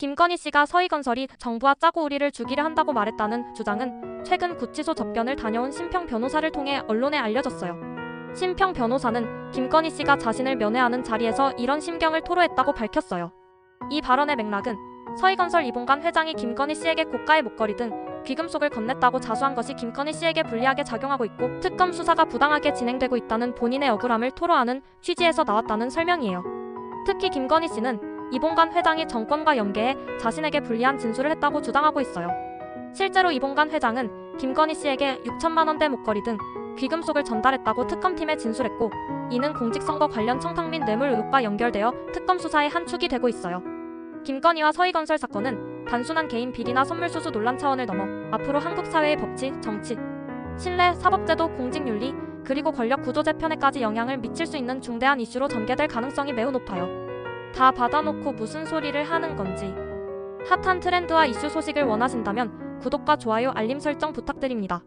김건희 씨가 서희건설이 정부와 짜고 우리를 죽이려 한다고 말했다는 주장은 최근 구치소 접견을 다녀온 심평 변호사를 통해 언론에 알려졌어요. 심평 변호사는 김건희 씨가 자신을 면회하는 자리에서 이런 심경을 토로했다고 밝혔어요. 이 발언의 맥락은 서희건설 이봉관 회장이 김건희 씨에게 고가의 목걸이 등 귀금속을 건넸다고 자수한 것이 김건희 씨에게 불리하게 작용하고 있고 특검 수사가 부당하게 진행되고 있다는 본인의 억울함을 토로하는 취지에서 나왔다는 설명이에요. 특히 김건희 씨는 이봉관 회장이 정권과 연계해 자신에게 불리한 진술을 했다고 주장하고 있어요. 실제로 이봉관 회장은 김건희 씨에게 6천만 원대 목걸이 등 귀금속을 전달했다고 특검팀에 진술했고 이는 공직선거 관련 청탁 및 뇌물 의혹과 연결되어 특검 수사의 한 축이 되고 있어요. 김건희와 서희건설 사건은 단순한 개인 비리나 선물 수수 논란 차원을 넘어 앞으로 한국 사회의 법치, 정치, 신뢰, 사법제도, 공직윤리 그리고 권력 구조 재편에까지 영향을 미칠 수 있는 중대한 이슈로 전개될 가능성이 매우 높아요. 다 받아놓고 무슨 소리를 하는 건지. 핫한 트렌드와 이슈 소식을 원하신다면 구독과 좋아요, 알림 설정 부탁드립니다.